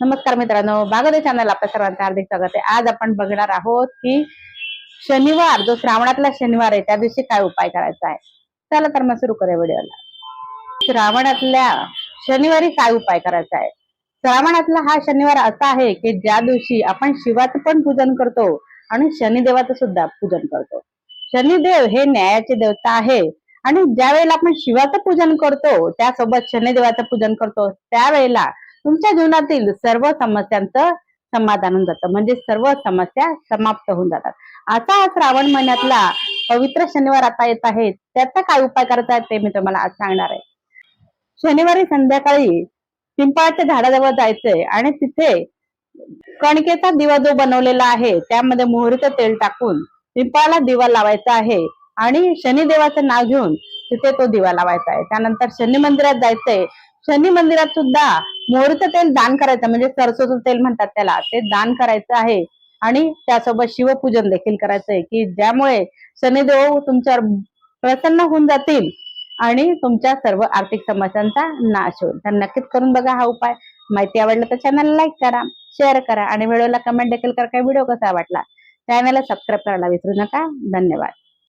नमस्कार मित्रांनो बागवते चॅनल आपल्या सर्वांचं हार्दिक स्वागत आहे. आज आपण बघणार आहोत की शनिवार जो श्रावणातला शनिवार आहे त्या दिवशी काय उपाय करायचा आहे. चला तर मग सुरू करूया व्हिडिओला. श्रावणातल्या शनिवारी काय उपाय करायचा आहे? श्रावणातला हा शनिवार असा आहे की ज्या दिवशी आपण शिवाचं पण पूजन करतो आणि शनिदेवाचं सुद्धा पूजन करतो. शनिदेव हे न्यायाचे देवता आहे आणि ज्या वेळेला आपण शिवाचं पूजन करतो त्यासोबत शनिदेवाचं पूजन करतो त्यावेळेला तुमच्या जीवनातील सर्व समस्यांचं समाधान होऊन जातं. म्हणजे सर्व समस्या समाप्त होऊन जातात. आता श्रावण महिन्यातला पवित्र शनिवार आता येत आहे. त्याचा काय उपाय करता ते मी तुम्हाला आज सांगणार आहे. शनिवारी संध्याकाळी पिंपळाच्या झाडाजवळ जायचंय आणि तिथे कणकेचा दिवा जो बनवलेला आहे त्यामध्ये मोहरीचं तेल टाकून पिंपळाला दिवा लावायचा आहे आणि शनिदेवाचं नाव घेऊन तिथे तो दिवा लावायचा आहे. त्यानंतर शनी मंदिरात जायचंय. शनी मंदिरात सुद्धा मोहरीचं तेल दान करायचं म्हणजे सरसोचं तेल म्हणतात त्याला. ते दान करायचं आहे. आणि त्यासोबत शिवपूजन देखील करायचंय की ज्यामुळे शनिदेव तुमच्यावर प्रसन्न होऊन जातील आणि तुमच्या सर्व आर्थिक समस्यांचा नाश होईल. तर नक्कीच करून बघा हा उपाय. माहिती आवडलं तर चॅनलला लाईक करा शेअर करा आणि व्हिडिओला कमेंट देखील करा काय व्हिडिओ कसा वाटला. चॅनलला सबस्क्राईब करायला विसरू नका. धन्यवाद.